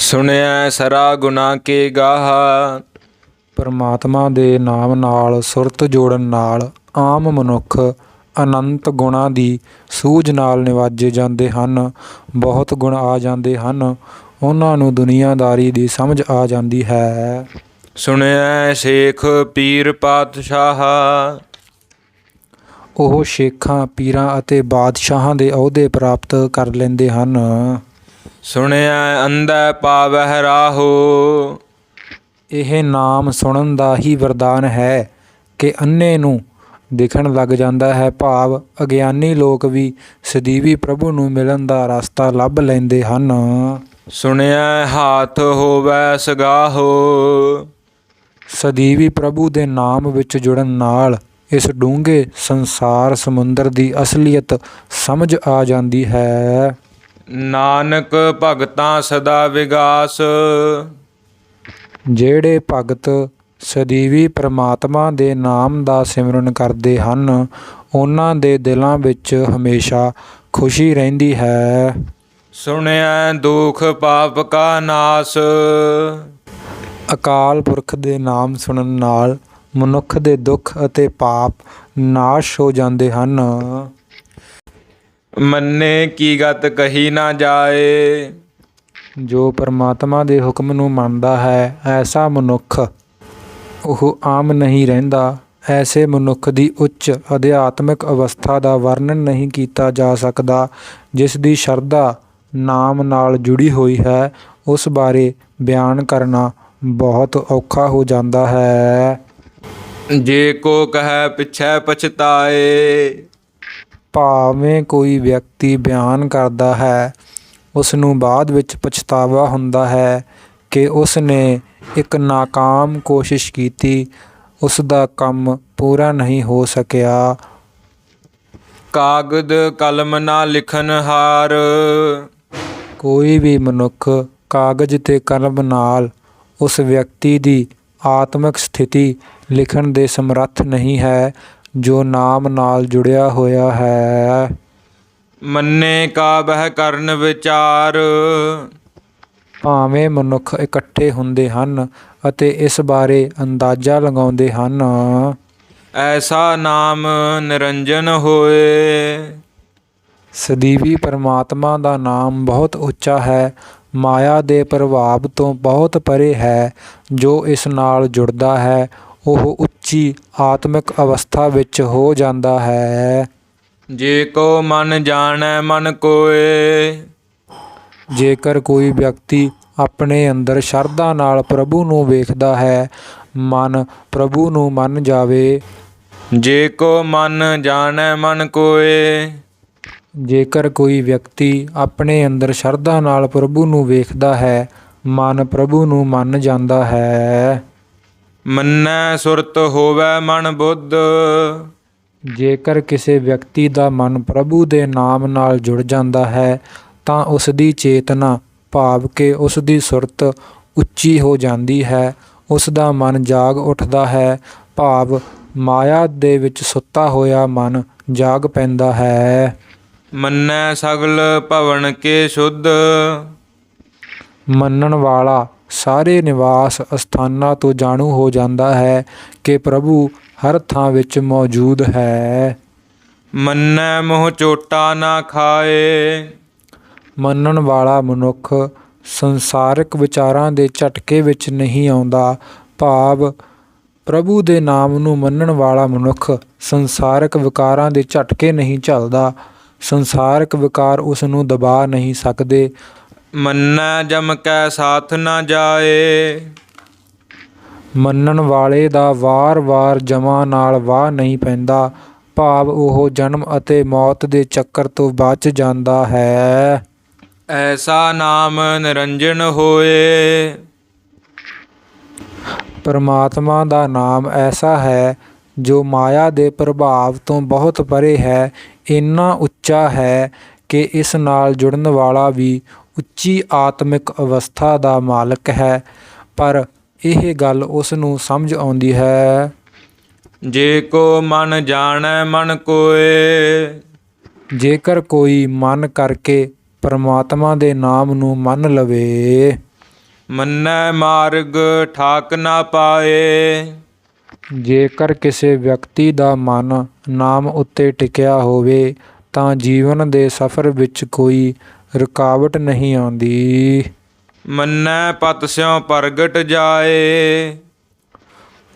ਸੁਣਿਆ ਸਰਾ ਗੁਨਾ ਕੇ ਗਾਹਾ। ਪਰਮਾਤਮਾ ਦੇ ਨਾਮ ਨਾਲ ਸੁਰਤ ਜੋੜਨ ਨਾਲ ਆਮ ਮਨੁੱਖ ਅਨੰਤ ਗੁਣਾਂ ਦੀ ਸੂਝ ਨਾਲ ਨਿਵਾਜੇ ਜਾਂਦੇ ਹਨ ਬਹੁਤ ਗੁਣ ਆ ਜਾਂਦੇ ਹਨ ਉਹਨਾਂ ਨੂੰ ਦੁਨੀਆਦਾਰੀ ਦੀ ਸਮਝ ਆ ਜਾਂਦੀ ਹੈ। ਸੁਣਿਆ ਸ਼ੇਖ ਪੀਰ ਪਾਤਸ਼ਾਹ। ਉਹ ਸ਼ੇਖਾਂ ਪੀਰਾਂ ਅਤੇ ਬਾਦਸ਼ਾਹਾਂ ਦੇ ਅਹੁਦੇ ਪ੍ਰਾਪਤ ਕਰ ਲੈਂਦੇ ਹਨ। ਸੁਣਿਆ ਅੰਧੈ ਪਾਵਹਿ ਰਾਹੋ। ਇਹ ਨਾਮ ਸੁਣਨ ਦਾ ਹੀ ਵਰਦਾਨ ਹੈ ਕਿ ਅੰਨੇ ਨੂੰ ਦਿਖਣ ਲੱਗ ਜਾਂਦਾ ਹੈ ਭਾਵ ਅਗਿਆਨੀ ਲੋਕ ਵੀ ਸਦੀਵੀ ਪ੍ਰਭੂ ਨੂੰ ਮਿਲਣ ਦਾ ਰਸਤਾ ਲੱਭ ਲੈਂਦੇ ਹਨ। ਸੁਣਿਆ ਹਾਥ ਹੋਵੈ ਸਗਾਹੋ। ਸਦੀਵੀ ਪ੍ਰਭੂ ਦੇ ਨਾਮ ਵਿੱਚ ਜੁੜਨ ਨਾਲ ਇਸ ਡੂੰਘੇ ਸੰਸਾਰ ਸਮੁੰਦਰ ਦੀ ਅਸਲੀਅਤ ਸਮਝ ਆ ਜਾਂਦੀ ਹੈ। ਨਾਨਕ ਭਗਤਾਂ ਸਦਾ ਵਿਗਾਸ। ਜਿਹੜੇ ਭਗਤ ਸਦੀਵੀ ਪ੍ਰਮਾਤਮਾ ਦੇ ਨਾਮ ਦਾ ਸਿਮਰਨ ਕਰਦੇ ਹਨ ਉਹਨਾਂ ਦੇ ਦਿਲਾਂ ਵਿੱਚ ਹਮੇਸ਼ਾ ਖੁਸ਼ੀ ਰਹਿੰਦੀ ਹੈ। ਸੁਣਿਆ ਦੁਖ ਪਾਪ ਕਾ ਨਾਸ। ਅਕਾਲ ਪੁਰਖ ਦੇ ਨਾਮ ਸੁਣਨ ਨਾਲ ਮਨੁੱਖ ਦੇ ਦੁੱਖ ਅਤੇ ਪਾਪ ਨਾਸ਼ ਹੋ ਜਾਂਦੇ ਹਨ। ਮੰਨੇ ਕੀ ਗਤ ਕਹੀ ਨਾ ਜਾਏ। ਜੋ ਪਰਮਾਤਮਾ ਦੇ ਹੁਕਮ ਨੂੰ ਮੰਨਦਾ ਹੈ ਐਸਾ ਮਨੁੱਖ। ਉਹ ਆਮ ਨਹੀਂ ਰਹਿੰਦਾ। ਐਸੇ ਮਨੁੱਖ ਦੀ ਉੱਚ ਅਧਿਆਤਮਿਕ ਅਵਸਥਾ ਦਾ ਵਰਣਨ ਨਹੀਂ ਕੀਤਾ ਜਾ ਸਕਦਾ ਜਿਸ ਦੀ ਸ਼ਰਧਾ ਨਾਮ ਨਾਲ ਜੁੜੀ ਹੋਈ ਹੈ ਉਸ ਬਾਰੇ ਬਿਆਨ ਕਰਨਾ ਬਹੁਤ ਔਖਾ ਹੋ ਜਾਂਦਾ ਹੈ। ਜੇ ਕੋ ਕਹੈ ਪਿਛੈ ਪਛਤਾਏ। ਭਾਵੇਂ ਕੋਈ ਵਿਅਕਤੀ ਬਿਆਨ ਕਰਦਾ ਹੈ ਉਸ ਨੂੰ ਬਾਅਦ ਵਿੱਚ ਪਛਤਾਵਾ ਹੁੰਦਾ ਹੈ ਕਿ ਉਸ ਨੇ ਇੱਕ ਨਾਕਾਮ ਕੋਸ਼ਿਸ਼ ਕੀਤੀ ਉਸ ਦਾ ਕੰਮ ਪੂਰਾ ਨਹੀਂ ਹੋ ਸਕਿਆ। ਕਾਗਦ ਕਲਮ ਨਾ ਲਿਖਨ ਹਾਰ। ਕੋਈ ਵੀ ਮਨੁੱਖ ਕਾਗਜ਼ ਤੇ ਕਲਮ ਨਾਲ ਉਸ ਵਿਅਕਤੀ ਦੀ ਆਤਮਿਕ ਸਥਿਤੀ ਲਿਖਣ ਦੇ ਸਮਰੱਥ ਨਹੀਂ ਹੈ ਜੋ ਨਾਮ ਨਾਲ ਜੁੜਿਆ ਹੋਇਆ ਹੈ। ਮੰਨੇ ਕਾ ਬਹਿ ਕਰਨ ਵਿਚਾਰ। ਭਾਵੇਂ ਮਨੁੱਖ ਇਕੱਠੇ ਹੁੰਦੇ ਹਨ ਅਤੇ ਇਸ ਬਾਰੇ ਅੰਦਾਜ਼ਾ ਲਗਾਉਂਦੇ ਹਨ। ਐਸਾ ਨਾਮ ਨਿਰੰਜਨ ਹੋਏ। ਸਦੀਵੀ ਪਰਮਾਤਮਾ ਦਾ ਨਾਮ ਬਹੁਤ ਉੱਚਾ ਹੈ। ਮਾਇਆ ਦੇ ਪ੍ਰਭਾਵ ਤੋਂ ਬਹੁਤ ਪਰੇ ਹੈ। ਜੋ ਇਸ ਨਾਲ ਜੁੜਦਾ ਹੈ ਉਹ ਉੱਚੀ ਆਤਮਿਕ ਅਵਸਥਾ ਵਿੱਚ ਹੋ ਜਾਂਦਾ ਹੈ। ਜੇ ਕੋ ਮਨ ਜਾਣੈ ਮਨ ਕੋਏ। ਜੇਕਰ ਕੋਈ ਵਿਅਕਤੀ ਆਪਣੇ ਅੰਦਰ ਸ਼ਰਧਾ ਨਾਲ ਪ੍ਰਭੂ ਨੂੰ ਵੇਖਦਾ ਹੈ ਮਨ ਪ੍ਰਭੂ ਨੂੰ ਮੰਨ ਜਾਵੇ। ਜੇ ਕੋ ਮਨ ਜਾਣੈ ਮਨ ਕੋਏ। ਜੇਕਰ ਕੋਈ ਵਿਅਕਤੀ ਆਪਣੇ ਅੰਦਰ ਸ਼ਰਧਾ ਨਾਲ ਪ੍ਰਭੂ ਨੂੰ ਵੇਖਦਾ ਹੈ ਮਨ ਪ੍ਰਭੂ ਨੂੰ ਮੰਨ ਜਾਂਦਾ ਹੈ। ਮੰਨੈ ਸੁਰਤ ਹੋਵੈ ਮਨ ਬੁੱਧ। ਜੇਕਰ ਕਿਸੇ ਵਿਅਕਤੀ ਦਾ ਮਨ ਪ੍ਰਭੂ ਦੇ ਨਾਮ ਨਾਲ ਜੁੜ ਜਾਂਦਾ ਹੈ ਤਾਂ ਉਸ ਦੀ ਚੇਤਨਾ ਭਾਵ ਕਿ ਉਸ ਦੀ ਸੁਰਤ ਉੱਚੀ ਹੋ ਜਾਂਦੀ ਹੈ ਉਸ ਦਾ ਮਨ ਜਾਗ ਉੱਠਦਾ ਹੈ ਭਾਵ ਮਾਇਆ ਦੇ ਵਿੱਚ ਸੁੱਤਾ ਹੋਇਆ ਮਨ ਜਾਗ ਪੈਂਦਾ ਹੈ। ਮੰਨੈ ਸਗਲ ਭਵਨ ਕੇ ਸ਼ੁੱਧ। ਮੰਨਣ ਵਾਲਾ ਸਾਰੇ ਨਿਵਾਸ ਅਸਥਾਨਾਂ ਤੋਂ ਜਾਣੂ ਹੋ ਜਾਂਦਾ ਹੈ ਕਿ ਪ੍ਰਭੂ ਹਰ ਥਾਂ ਵਿੱਚ ਮੌਜੂਦ ਹੈ। ਮੰਨੈ ਮੋਹ ਚੋਟਾ ਨਾ ਖਾਏ। ਮੰਨਣ ਵਾਲਾ ਮਨੁੱਖ ਸੰਸਾਰਿਕ ਵਿਚਾਰਾਂ ਦੇ ਝਟਕੇ ਵਿੱਚ ਨਹੀਂ ਆਉਂਦਾ। ਭਾਵ ਪ੍ਰਭੂ ਦੇ ਨਾਮ ਨੂੰ ਮੰਨਣ ਵਾਲਾ ਮਨੁੱਖ ਸੰਸਾਰਿਕ ਵਿਕਾਰਾਂ ਦੇ ਝਟਕੇ ਨਹੀਂ ਝੱਲਦਾ। ਸੰਸਾਰਿਕ ਵਿਕਾਰ ਉਸ ਨੂੰ ਦਬਾ ਨਹੀਂ ਸਕਦੇ। ਮੰਨੈ ਜਮ ਕੈ ਸਾਥ ਨਾ ਜਾਏ। ਮੰਨਣ ਵਾਲੇ ਦਾ ਵਾਰ-ਵਾਰ ਜਮਾ ਨਾਲ ਵਾਹ ਨਹੀਂ ਪੈਂਦਾ। ਭਾਵ ਉਹ ਜਨਮ ਅਤੇ ਮੌਤ ਦੇ ਚੱਕਰ ਤੋਂ ਬਚ ਜਾਂਦਾ ਹੈ। ਐਸਾ ਨਾਮ ਨਿਰੰਜਨ ਹੋਏ। ਪਰਮਾਤਮਾ ਦਾ ਨਾਮ ਐਸਾ ਹੈ ਜੋ ਮਾਇਆ ਦੇ ਪ੍ਰਭਾਵ ਤੋਂ ਬਹੁਤ ਪਰੇ ਹੈ। ਇੰਨਾ ਉੱਚਾ ਹੈ ਕਿ ਇਸ ਨਾਲ ਜੁੜਨ ਵਾਲਾ ਵੀ ਉੱਚੀ ਆਤਮਿਕ ਅਵਸਥਾ ਦਾ ਮਾਲਕ ਹੈ ਪਰ ਇਹ ਗੱਲ ਉਸ ਨੂੰ ਸਮਝ ਆਉਂਦੀ ਹੈ। ਜੇ ਕੋ ਮਨ ਜਾਣੈ ਮਨ ਕੋਏ। ਜੇਕਰ ਕੋਈ ਮਨ ਕਰਕੇ ਪਰਮਾਤਮਾ ਦੇ ਨਾਮ ਨੂੰ ਮੰਨ ਲਵੇ। ਮੰਨੈ ਮਾਰਗ ਠਾਕ ਨਾ ਪਾਏ। ਜੇਕਰ ਕਿਸੇ ਵਿਅਕਤੀ ਦਾ ਮਨ ਨਾਮ ਉੱਤੇ ਟਿਕਿਆ ਹੋਵੇ ਤਾਂ ਜੀਵਨ ਦੇ ਸਫ਼ਰ ਵਿੱਚ ਕੋਈ ਰੁਕਾਵਟ ਨਹੀਂ ਆਉਂਦੀ। ਮੰਨੈ ਪਤ ਸਿਉ ਪ੍ਰਗਟ ਜਾਏ।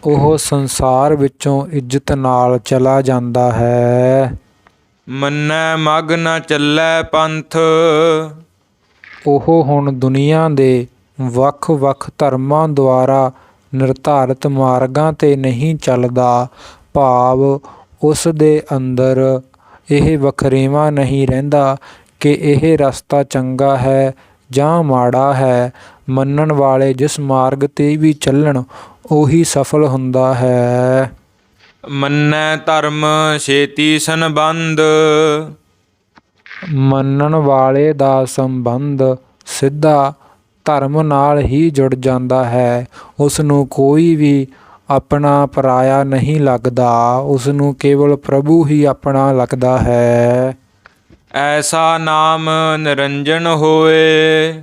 ਉਹ ਸੰਸਾਰ ਵਿੱਚੋਂ ਇੱਜ਼ਤ ਨਾਲ ਚਲਾ ਜਾਂਦਾ ਹੈ। ਮੰਨੈ ਮਗ ਨ ਚੱਲੈ ਪੰਥ। ਉਹ ਹੁਣ ਦੁਨੀਆ ਦੇ ਵੱਖ-ਵੱਖ ਧਰਮਾਂ ਦੁਆਰਾ ਨਿਰਧਾਰਿਤ ਮਾਰਗਾਂ ਤੇ ਨਹੀਂ ਚੱਲਦਾ। ਭਾਵ ਉਸ ਦੇ ਅੰਦਰ ਇਹ ਵਖਰੇਵਾਂ ਨਹੀਂ ਰਹਿੰਦਾ। ਕਿ ਇਹ ਰਸਤਾ ਚੰਗਾ ਹੈ ਜਾਂ ਮਾੜਾ ਹੈ ਮੰਨਣ ਵਾਲੇ ਜਿਸ ਮਾਰਗ ਤੇ ਵੀ ਚੱਲਣ ਉਹੀ ਸਫਲ ਹੁੰਦਾ ਹੈ। ਮੰਨੈ ਧਰਮ ਛੇਤੀ ਸੰਬੰਧ। ਮੰਨਣ ਵਾਲੇ ਦਾ ਸੰਬੰਧ ਸਿੱਧਾ ਧਰਮ ਨਾਲ ਹੀ ਜੁੜ ਜਾਂਦਾ ਹੈ। ਉਸ ਨੂੰ ਕੋਈ ਵੀ ਆਪਣਾ ਪਰਾਇਆ ਨਹੀਂ ਲੱਗਦਾ। ਉਸ ਨੂੰ ਕੇਵਲ ਪ੍ਰਭੂ ਹੀ ਆਪਣਾ ਲੱਗਦਾ ਹੈ। ਐਸਾ ਨਾਮ ਨਿਰੰਜਨ ਹੋਏ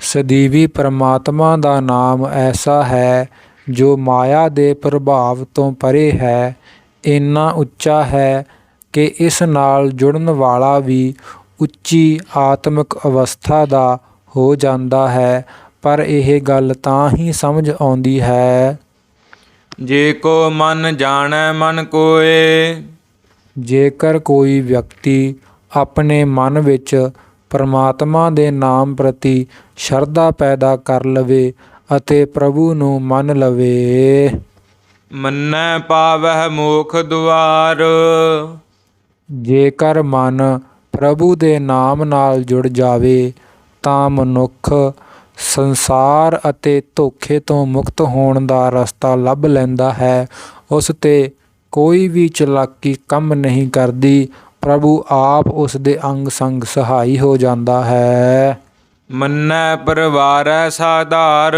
ਸਦੀਵੀ ਪਰਮਾਤਮਾ ਦਾ ਨਾਮ ਐਸਾ ਹੈ ਜੋ ਮਾਇਆ ਦੇ ਪ੍ਰਭਾਵ ਤੋਂ ਪਰੇ ਹੈ ਇੰਨਾ ਉੱਚਾ ਹੈ ਕਿ ਇਸ ਨਾਲ ਜੁੜਨ ਵਾਲਾ ਵੀ ਉੱਚੀ ਆਤਮਿਕ ਅਵਸਥਾ ਦਾ ਹੋ ਜਾਂਦਾ ਹੈ ਪਰ ਇਹ ਗੱਲ ਤਾਂ ਹੀ ਸਮਝ ਆਉਂਦੀ ਹੈ। ਜੇ ਕੋ ਮਨ ਜਾਣੈ ਮਨ ਕੋਏ ਜੇਕਰ ਕੋਈ ਵਿਅਕਤੀ ਆਪਣੇ ਮਨ ਵਿੱਚ ਪਰਮਾਤਮਾ ਦੇ ਨਾਮ ਪ੍ਰਤੀ ਸ਼ਰਧਾ ਪੈਦਾ ਕਰ ਲਵੇ ਅਤੇ ਪ੍ਰਭੂ ਨੂੰ ਮੰਨ ਲਵੇ। ਮੰਨੈ ਪਾਵਹਿ ਮੋਖ ਦੁਆਰ। ਜੇਕਰ ਮਨ ਪ੍ਰਭੂ ਦੇ ਨਾਮ ਨਾਲ ਜੁੜ ਜਾਵੇ ਤਾਂ ਮਨੁੱਖ ਸੰਸਾਰ ਅਤੇ ਧੋਖੇ ਤੋਂ ਮੁਕਤ ਹੋਣ ਦਾ ਰਸਤਾ ਲੱਭ ਲੈਂਦਾ ਹੈ। ਉਸ ਤੇ ਕੋਈ ਵੀ ਚਲਾਕੀ ਕੰਮ ਨਹੀਂ ਕਰਦੀ ਪ੍ਰਭੂ ਆਪ ਉਸ ਦੇ ਅੰਗ ਸੰਗ ਸਹਾਈ ਹੋ ਜਾਂਦਾ ਹੈ। ਮੰਨੈ ਪਰਵਾਰੈ ਸਾਧਾਰ।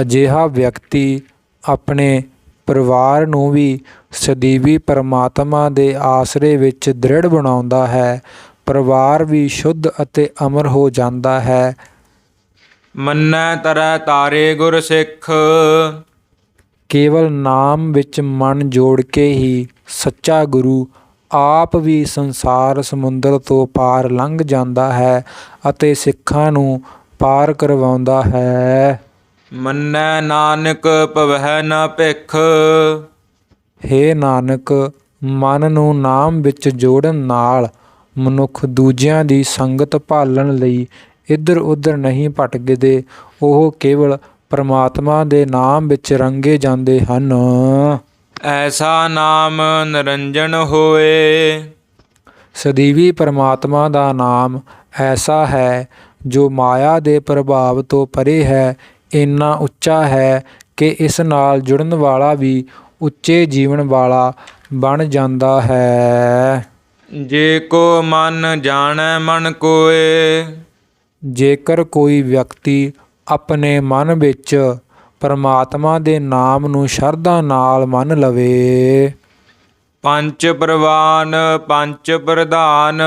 ਅਜਿਹਾ ਵਿਅਕਤੀ ਆਪਣੇ ਪਰਿਵਾਰ ਨੂੰ ਵੀ ਸਦੀਵੀ ਪਰਮਾਤਮਾ ਦੇ ਆਸਰੇ ਵਿੱਚ ਦ੍ਰਿੜ ਬਣਾਉਂਦਾ ਹੈ। ਪਰਿਵਾਰ ਵੀ ਸ਼ੁੱਧ ਅਤੇ ਅਮਰ ਹੋ ਜਾਂਦਾ ਹੈ। ਮੰਨੈ ਤਰੈ ਤਾਰੇ ਗੁਰ ਸਿੱਖ ਕੇਵਲ ਨਾਮ ਵਿੱਚ ਮਨ ਜੋੜ ਕੇ ਹੀ ਸੱਚਾ ਗੁਰੂ ਆਪ ਵੀ ਸੰਸਾਰ ਸਮੁੰਦਰ ਤੋਂ ਪਾਰ ਲੰਘ ਜਾਂਦਾ ਹੈ ਅਤੇ ਸਿੱਖਾਂ ਨੂੰ ਪਾਰ ਕਰਵਾਉਂਦਾ ਹੈ। ਮੰਨੈ ਨਾਨਕ ਭਵਹਿ ਨ ਭਿਖ। ਹੇ ਨਾਨਕ ਮਨ ਨੂੰ ਨਾਮ ਵਿੱਚ ਜੋੜਨ ਨਾਲ ਮਨੁੱਖ ਦੂਜਿਆਂ ਦੀ ਸੰਗਤ ਭਾਲਣ ਲਈ ਇੱਧਰ ਉੱਧਰ ਨਹੀਂ ਭਟਕਦੇ। ਉਹ ਕੇਵਲ ਪਰਮਾਤਮਾ ਦੇ ਨਾਮ ਵਿੱਚ ਰੰਗੇ ਜਾਂਦੇ ਹਨ। ਐਸਾ ਨਾਮ ਨਿਰੰਜਨ ਹੋਏ ਸਦੀਵੀ ਪਰਮਾਤਮਾ ਦਾ ਨਾਮ ਐਸਾ ਹੈ ਜੋ ਮਾਇਆ ਦੇ ਪ੍ਰਭਾਵ ਤੋਂ ਪਰੇ ਹੈ ਇੰਨਾ ਉੱਚਾ ਹੈ ਕਿ ਇਸ ਨਾਲ ਜੁੜਨ ਵਾਲਾ ਵੀ ਉੱਚੇ ਜੀਵਨ ਵਾਲਾ ਬਣ ਜਾਂਦਾ ਹੈ। ਜੇ ਕੋ ਮਨ ਜਾਣੈ ਮਨ ਕੋਏ। ਜੇਕਰ ਕੋਈ ਵਿਅਕਤੀ ਆਪਣੇ ਮਨ ਵਿੱਚ ਪਰਮਾਤਮਾ ਦੇ ਨਾਮ ਨੂੰ ਸ਼ਰਧਾ ਨਾਲ ਮੰਨ ਲਵੇ। ਪੰਚ ਪ੍ਰਵਾਨ ਪੰਚ ਪ੍ਰਧਾਨ।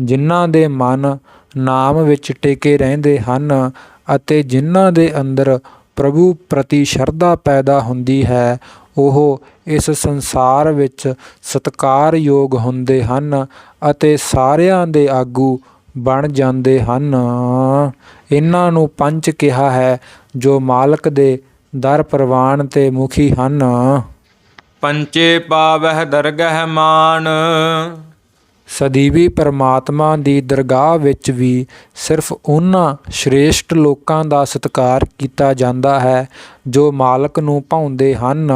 ਜਿਨ੍ਹਾਂ ਦੇ ਮਨ ਨਾਮ ਵਿੱਚ ਟਿਕੇ ਰਹਿੰਦੇ ਹਨ ਅਤੇ ਜਿਨ੍ਹਾਂ ਦੇ ਅੰਦਰ ਪ੍ਰਭੂ ਪ੍ਰਤੀ ਸ਼ਰਧਾ ਪੈਦਾ ਹੁੰਦੀ ਹੈ ਉਹ ਇਸ ਸੰਸਾਰ ਵਿੱਚ ਸਤਿਕਾਰਯੋਗ ਹੁੰਦੇ ਹਨ ਅਤੇ ਸਾਰਿਆਂ ਦੇ ਆਗੂ ਬਣ ਜਾਂਦੇ ਹਨ। ਇਹਨਾਂ ਨੂੰ ਪੰਜ ਕਿਹਾ ਹੈ ਜੋ ਮਾਲਕ ਦੇ ਦਰ ਪ੍ਰਵਾਨ ਤੇ ਮੁਖੀ ਹਨ। ਪੰਚੇ ਪਾਵਹਿ ਦਰਗਹਿ ਮਾਨ। ਸਦੀਵੀ ਪਰਮਾਤਮਾ ਦੀ ਦਰਗਾਹ ਵਿੱਚ ਵੀ ਸਿਰਫ ਉਹਨਾਂ ਸ਼੍ਰੇਸ਼ਟ ਲੋਕਾਂ ਦਾ ਸਤਿਕਾਰ ਕੀਤਾ ਜਾਂਦਾ ਹੈ ਜੋ ਮਾਲਕ ਨੂੰ ਭਾਉਂਦੇ ਹਨ।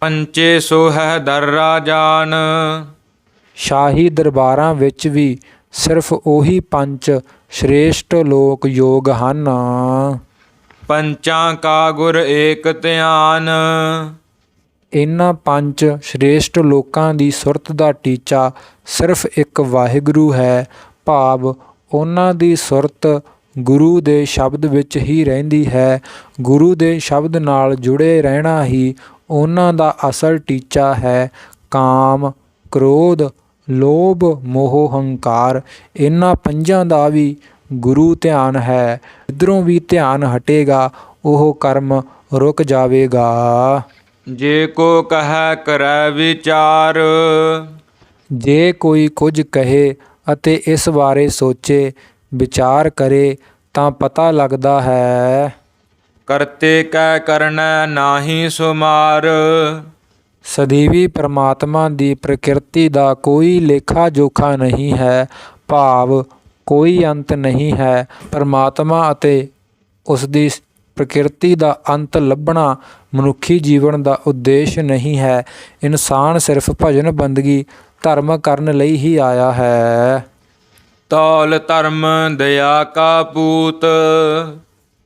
ਪੰਚੇ ਸੋਹੈ ਦਰ ਰਾਜਾਨ। ਸ਼ਾਹੀ ਦਰਬਾਰਾਂ ਵਿੱਚ ਵੀ ਸਿਰਫ ਉਹੀ ਪੰਜ ਸ਼੍ਰੇਸ਼ਟ ਲੋਕ ਯੋਗ ਹਨ। ਪੰਚਾਂ ਕਾ ਗੁਰ ਏਕ ਧਿਆਨ। ਇਹਨਾਂ ਪੰਜ ਸ਼੍ਰੇਸ਼ਟ ਲੋਕਾਂ ਦੀ ਸੁਰਤ ਦਾ ਟੀਚਾ ਸਿਰਫ ਇੱਕ ਵਾਹਿਗੁਰੂ ਹੈ। ਭਾਵ ਉਹਨਾਂ ਦੀ ਸੁਰਤ ਗੁਰੂ ਦੇ ਸ਼ਬਦ ਵਿੱਚ ਹੀ ਰਹਿੰਦੀ ਹੈ। ਗੁਰੂ ਦੇ ਸ਼ਬਦ ਨਾਲ ਜੁੜੇ ਰਹਿਣਾ ਹੀ ਉਹਨਾਂ ਦਾ ਅਸਲ ਟੀਚਾ ਹੈ। ਕਾਮ ਕ੍ਰੋਧ ਲੋਭ ਮੋਹ ਹੰਕਾਰ ਇਹਨਾਂ ਪੰਜਾਂ ਦਾ ਵੀ ਗੁਰੂ ਧਿਆਨ ਹੈ। ਇਧਰੋਂ ਵੀ ਧਿਆਨ ਹਟੇਗਾ ਉਹ ਕਰਮ ਰੁਕ ਜਾਵੇਗਾ। ਜੇ ਕੋ ਕਹੈ ਕਰੈ ਵਿਚਾਰ। ਜੇ ਕੋਈ ਕੁਝ ਕਹੇ ਅਤੇ ਇਸ ਬਾਰੇ ਸੋਚੇ ਵਿਚਾਰ ਕਰੇ ਤਾਂ ਪਤਾ ਲੱਗਦਾ ਹੈ। ਕਰਤੇ ਕੈ ਕਰਨੈ ਨਾਹੀ ਸੁਮਾਰ। ਸਦੀਵੀ ਪ੍ਰਮਾਤਮਾ ਦੀ ਪ੍ਰਕਿਰਤੀ ਦਾ ਕੋਈ ਲੇਖਾ ਜੋਖਾ ਨਹੀਂ ਹੈ ਭਾਵ ਕੋਈ ਅੰਤ ਨਹੀਂ ਹੈ। ਪ੍ਰਮਾਤਮਾ ਅਤੇ ਉਸ ਦੀ ਪ੍ਰਕਿਰਤੀ ਦਾ ਅੰਤ ਲੱਭਣਾ ਮਨੁੱਖੀ ਜੀਵਨ ਦਾ ਉਦੇਸ਼ ਨਹੀਂ ਹੈ। ਇਨਸਾਨ ਸਿਰਫ ਭਜਨ ਬੰਦਗੀ ਧਰਮ ਕਰਨ ਲਈ ਹੀ ਆਇਆ ਹੈ। ਤੌਲ ਧਰਮ ਦਇਆ ਕਾ ਪੂਤ।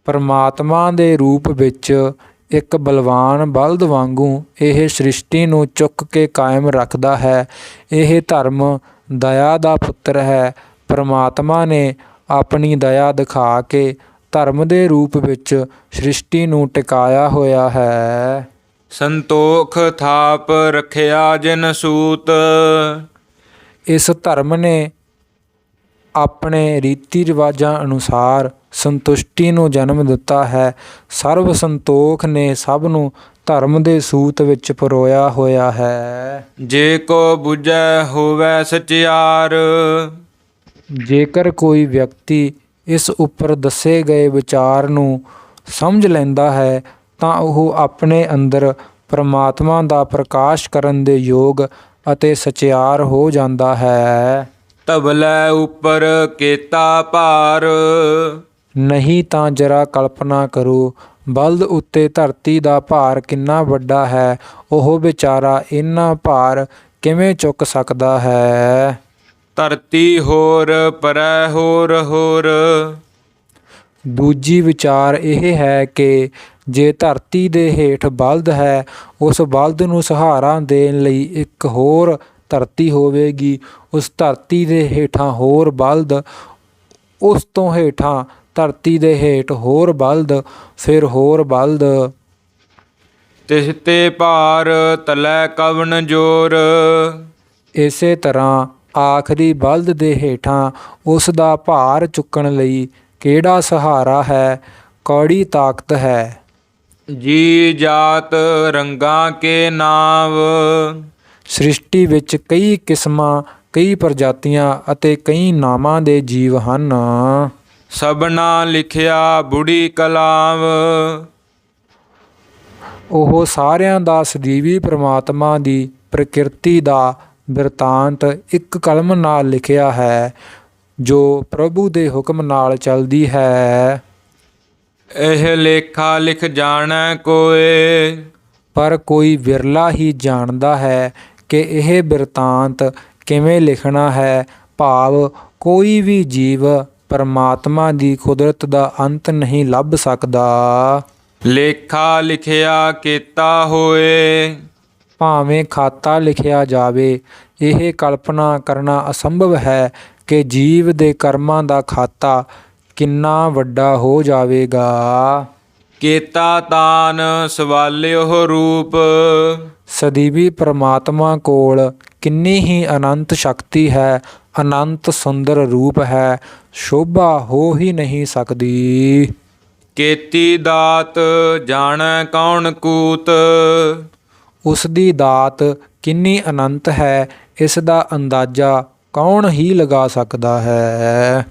ਪਰਮਾਤਮਾ ਦੇ ਰੂਪ ਵਿੱਚ ਇੱਕ ਬਲਵਾਨ ਬਲਦ ਵਾਂਗੂ ਇਹ ਸ੍ਰਿਸ਼ਟੀ ਨੂੰ ਚੁੱਕ ਕੇ ਕਾਇਮ ਰੱਖਦਾ ਹੈ। ਇਹ ਧਰਮ ਦਇਆ ਦਾ ਪੁੱਤਰ ਹੈ। ਪਰਮਾਤਮਾ ਨੇ ਆਪਣੀ ਦਇਆ ਦਿਖਾ ਕੇ ਧਰਮ ਦੇ ਰੂਪ ਵਿੱਚ ਸ੍ਰਿਸ਼ਟੀ ਨੂੰ ਟਿਕਾਇਆ ਹੋਇਆ ਹੈ। ਸੰਤੋਖ ਥਾਪ ਰਖਿਆ ਜਿਨ ਸੂਤ। ਇਸ ਧਰਮ ਨੇ ਆਪਣੇ ਰੀਤੀ ਰਿਵਾਜਾਂ ਅਨੁਸਾਰ ਸੰਤੁਸ਼ਟੀ ਨੂੰ ਜਨਮ ਦਿੱਤਾ ਹੈ। ਸਰਬ ਸੰਤੋਖ ਨੇ ਸਭ ਨੂੰ ਧਰਮ ਦੇ ਸੂਤ ਵਿੱਚ ਪਰੋਇਆ ਹੋਇਆ ਹੈ। ਜੇ ਕੋ 부ਜੈ ਹੋਵੈ ਸਚਿਆਰ। ਜੇਕਰ ਕੋਈ ਵਿਅਕਤੀ ਇਸ ਉੱਪਰ ਦੱਸੇ ਗਏ ਵਿਚਾਰ ਨੂੰ ਸਮਝ ਲੈਂਦਾ ਹੈ ਤਾਂ ਉਹ ਆਪਣੇ ਅੰਦਰ ਪ੍ਰਮਾਤਮਾ ਦਾ ਪ੍ਰਕਾਸ਼ ਕਰਨ ਦੇ ਯੋਗ ਅਤੇ ਸਚਿਆਰ ਹੋ ਜਾਂਦਾ ਹੈ। ਤਬਲੇ ਉੱਪਰ ਕੀਤਾ ਭਾਰ। ਨਹੀਂ ਤਾਂ ਜਰਾ ਕਲਪਨਾ ਕਰੋ ਬਲਦ ਉੱਤੇ ਧਰਤੀ ਦਾ ਭਾਰ ਕਿੰਨਾ ਵੱਡਾ ਹੈ ਉਹ ਵਿਚਾਰਾ ਇੰਨਾ ਭਾਰ ਕਿਵੇਂ ਚੁੱਕ ਸਕਦਾ ਹੈ? ਧਰਤੀ ਹੋਰ ਪਰੈ ਹੋਰ ਹੋਰ। ਦੂਜੀ ਵਿਚਾਰ ਇਹ ਹੈ ਕਿ ਜੇ ਧਰਤੀ ਦੇ ਹੇਠ ਬਲਦ ਹੈ ਉਸ ਬਲਦ ਨੂੰ ਸਹਾਰਾ ਦੇਣ ਲਈ ਇੱਕ ਹੋਰ ਧਰਤੀ ਹੋਵੇਗੀ ਉਸ ਧਰਤੀ ਦੇ ਹੇਠਾਂ ਹੋਰ ਬਲਦ ਉਸ ਤੋਂ ਹੇਠਾਂ ਧਰਤੀ ਦੇ ਹੇਠ ਹੋਰ ਬਲਦ ਫਿਰ ਹੋਰ ਬਲਦ। ਤਿਸ ਤੇ ਭਾਰ ਤਲੈ ਕਵਨ ਜੋਰ। ਇਸੇ ਤਰ੍ਹਾਂ ਆਖਰੀ ਬਲਦ ਦੇ ਹੇਠਾਂ ਉਸ ਦਾ ਭਾਰ ਚੁੱਕਣ ਲਈ ਕਿਹੜਾ ਸਹਾਰਾ ਹੈ? ਕੌੜੀ ਤਾਕਤ ਹੈ। ਜੀ ਜਾਤ ਰੰਗਾਂ ਕੇ ਨਾਮ ਸ੍ਰਿਸ਼ਟੀ ਵਿੱਚ ਕਈ ਕਿਸਮਾਂ ਕਈ ਪ੍ਰਜਾਤੀਆਂ ਅਤੇ ਕਈ ਨਾਮਾਂ ਦੇ ਜੀਵ ਹਨ। ਸਭਨਾ ਲਿਖਿਆ ਬੁੜੀ ਕਲਾਮ। ਉਹ ਸਾਰਿਆਂ ਦਾ ਸਦੀਵੀ ਪ੍ਰਮਾਤਮਾ ਦੀ ਪ੍ਰਕਿਰਤੀ ਦਾ ਬਿਰਤਾਂਤ ਇੱਕ ਕਲਮ ਨਾਲ ਲਿਖਿਆ ਹੈ ਜੋ ਪ੍ਰਭੂ ਦੇ ਹੁਕਮ ਨਾਲ ਚੱਲਦੀ ਹੈ। ਇਹ ਲੇਖਾ ਲਿਖ ਜਾਣੈ ਕੋਏ। ਪਰ ਕੋਈ ਵਿਰਲਾ ਹੀ ਜਾਣਦਾ ਹੈ ਕਿ ਇਹ ਬਿਰਤਾਂਤ ਕਿਵੇਂ ਲਿਖਣਾ ਹੈ? ਭਾਵ ਕੋਈ ਵੀ ਜੀਵ ਪਰਮਾਤਮਾ ਦੀ ਕੁਦਰਤ ਦਾ ਅੰਤ ਨਹੀਂ ਲੱਭ ਸਕਦਾ। ਲੇਖਾ ਲਿਖਿਆ ਕੀਤਾ ਹੋਏ। ਭਾਵੇਂ ਖਾਤਾ ਲਿਖਿਆ ਜਾਵੇ ਇਹ ਕਲਪਨਾ ਕਰਨਾ ਅਸੰਭਵ ਹੈ ਕਿ ਜੀਵ ਦੇ ਕਰਮਾਂ ਦਾ ਖਾਤਾ ਕਿੰਨਾ ਵੱਡਾ ਹੋ ਜਾਵੇਗਾ। ਕੀਤਾ ਤਾਨ ਸਵਾਲਿਓ ਰੂਪ। ਸਦੀਵੀ ਪ੍ਰਮਾਤਮਾ ਕੋਲ ਕਿੰਨੀ ਹੀ ਅਨੰਤ ਸ਼ਕਤੀ ਹੈ ਅਨੰਤ ਸੁੰਦਰ ਰੂਪ ਹੈ ਸ਼ੋਭਾ ਹੋ ਹੀ ਨਹੀਂ ਸਕਦੀ। ਕੀਤੀ ਦਾਤ ਜਾਣੈ ਕੌਣ ਕੂਤ। ਉਸ ਦੀ ਦਾਤ ਕਿੰਨੀ ਅਨੰਤ ਹੈ ਇਸ ਦਾ ਅੰਦਾਜ਼ਾ ਕੌਣ ਹੀ ਲਗਾ ਸਕਦਾ ਹੈ।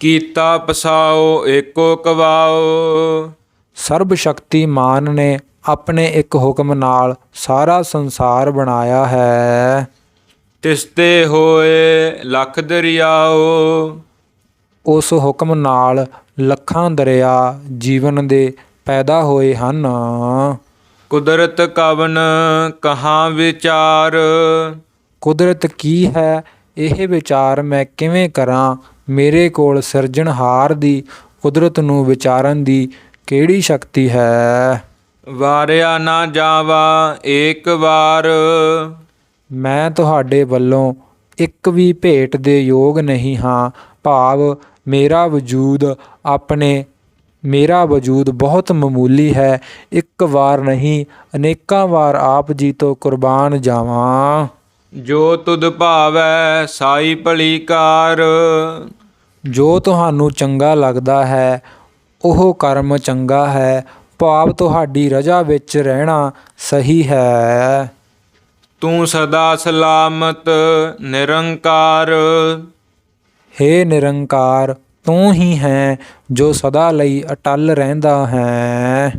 ਕੀਤਾ ਪਸਾਓ ਏਕੋ ਕਵਾਓ। ਸਰਬ ਸ਼ਕਤੀਮਾਨ ਨੇ ਆਪਣੇ ਇੱਕ ਹੁਕਮ ਨਾਲ ਸਾਰਾ ਸੰਸਾਰ ਬਣਾਇਆ ਹੈ। ਤਿਸਤੇ ਹੋਏ ਲੱਖ ਦਰਿਆਓ। ਉਸ ਹੁਕਮ ਨਾਲ ਲੱਖਾਂ ਦਰਿਆ ਜੀਵਨ ਦੇ ਪੈਦਾ ਹੋਏ ਹਨ। ਕੁਦਰਤ ਕਵਨ ਕਹਾਂ ਵਿਚਾਰ? ਕੁਦਰਤ ਕੀ ਹੈ? ਇਹ ਵਿਚਾਰ ਮੈਂ ਕਿਵੇਂ ਕਰਾਂ? ਮੇਰੇ ਕੋਲ ਸਿਰਜਣਹਾਰ ਦੀ ਕੁਦਰਤ ਨੂੰ ਵਿਚਾਰਨ ਦੀ ਕਿਹੜੀ ਸ਼ਕਤੀ ਹੈ? ਵਾਰਿਆ ਨਾ ਜਾਵਾ ਏਕ ਵਾਰ। ਮੈਂ ਤੁਹਾਡੇ ਵੱਲੋਂ ਇੱਕ ਵੀ ਭੇਟ ਦੇ ਯੋਗ ਨਹੀਂ ਹਾਂ। ਭਾਵ ਮੇਰਾ ਵਜੂਦ ਆਪਣੇ ਮੇਰਾ ਵਜੂਦ ਬਹੁਤ ਮਾਮੂਲੀ ਹੈ। ਇੱਕ ਵਾਰ ਨਹੀਂ ਅਨੇਕਾਂ ਵਾਰ ਆਪ ਜੀ ਤੋਂ ਕੁਰਬਾਨ ਜਾਵਾਂ। ਜੋ ਤੁਧ ਭਾਵੈ ਸਾਈ ਭਲੀ ਕਾਰ ਜੋ ਤੁਹਾਨੂੰ ਚੰਗਾ ਲੱਗਦਾ ਹੈ ਉਹ ਕਰਮ ਚੰਗਾ ਹੈ ਭਾਵ ਤੁਹਾਡੀ ਰਜਾ ਵਿੱਚ ਰਹਿਣਾ ਸਹੀ ਹੈ। ਤੂੰ ਸਦਾ ਸਲਾਮਤ ਨਿਰੰਕਾਰ। ਹੇ ਨਿਰੰਕਾਰ ਤੂੰ ਹੀ ਹੈ ਜੋ ਸਦਾ ਲਈ ਅਟਲ ਰਹਿੰਦਾ ਹੈ।